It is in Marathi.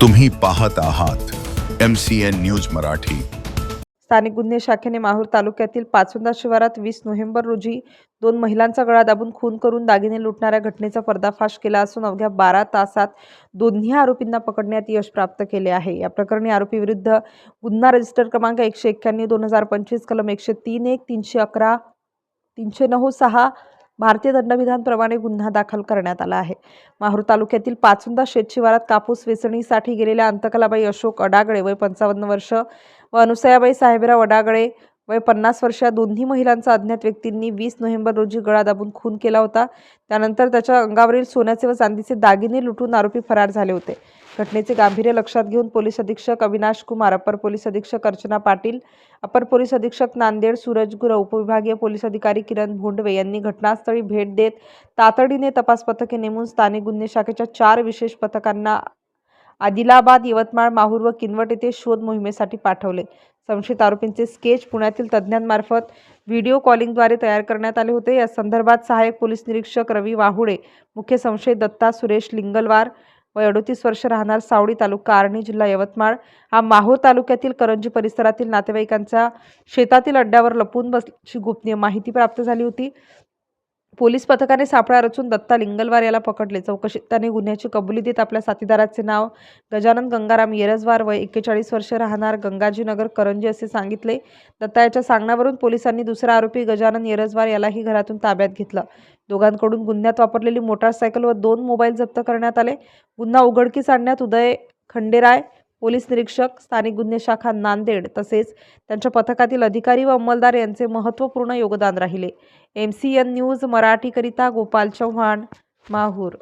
तुम्ही पाहत आहात M C N news Marathi. स्थानिक गुन्हे शाखेने माहूर तालुक्यातील पाचोंदा शिवारात वीस नोव्हेंबर रोजी दोन महिलांचा गळा दाबून खून करून दागिने लुटणाऱ्या घटनेचा पर्दाफाश केला असून अवघ्या बारा तासात दोन्ही आरोपींना पकडण्यात यश प्राप्त केले आहे. या प्रकरणी आरोपी विरुद्ध गुन्हा रजिस्टर क्रमांक एकशे एक्क्याण्णव दोन हजार पंचवीस कलम एकशे तीन एक तीनशे अकरा तीनशे नऊ सहा भारतीय दंडविधानप्रमाणे गुन्हा दाखल करण्यात आला आहे. माहूर तालुक्यातील पाचुंदा शेतशिवारात कापूस वेचणीसाठी गेलेल्या अंतकलाबाई अशोक अडागळे वय पंचावन्न वर्ष व अनुसयाबाई साहेबराव अडागळे वय पन्नास वर्ष या दोन्ही महिलांचा अज्ञात व्यक्तींनी वीस नोव्हेंबर रोजी गळा दाबून खून केला होता. त्यानंतर त्याच्या अंगावरील सोन्याचे व चांदीचे दागिने लुटून आरोपी फरार झाले होते. घटनेचे गांभीर्य लक्षात घेऊन पोलीस अधीक्षक अविनाश कुमार अपर पोलीस अधीक्षक अर्चना पाटील अपर पोलीस अधीक्षक नांदेड सूरज गुरव उपविभागीय पोलीस अधिकारी किरण भोंडवे यांनी घटनास्थळी भेट देत तातडीने तपास पथके नेमून स्थानिक गुन्हे शाखेच्या चार विशेष पथकांना आदिलाबाद यवतमाळ माहूर व किनवट येथे शोध मोहिमेसाठी पाठवले. संशयित आरोपींचे स्केच पुण्यातील तज्ज्ञांमार्फत व्हिडिओ कॉलिंगद्वारे तयार करण्यात आले होते. या संदर्भात सहाय्यक पोलीस निरीक्षक रवी वाहुडे मुख्य संशयित दत्ता सुरेश लिंगलवार वय अडोतीस वर्ष राहणार सावडी तालुका आर्णी जिल्हा यवतमाळ. हा माहूर तालुक्यातील करंजी परिसरातील नातेवाईकांच्या शेतातील अड्ड्यावर लपून बसल्याची गोपनीय माहिती प्राप्त झाली होती. पोलीस पथकाने सापळा रचून दत्ता लिंगलवार याला पकडले. चौकशीत त्याने गुन्ह्याची कबुली देत आपल्या साथीदाराचे नाव गजानन गंगाराम येरजवार वय एक्केचाळीस वर्ष राहणार गंगाजीनगर करंजी असे सांगितले. दत्ता याच्या सांगण्यावरून पोलिसांनी दुसरा आरोपी गजानन येरजवार यालाही घरातून ताब्यात घेतलं. दोघांकडून गुन्ह्यात वापरलेली मोटारसायकल व दोन मोबाईल जप्त करण्यात आले. गुन्हा उघडकीस आणण्यात उदय खंडेराय पोलीस निरीक्षक स्थानिक गुन्हे शाखा नांदेड तसेच त्यांच्या पथकातील अधिकारी व अंमलदार यांचे महत्त्वपूर्ण योगदान राहिले. एम सी एन न्यूज मराठीकरिता गोपाल चव्हाण माहूर.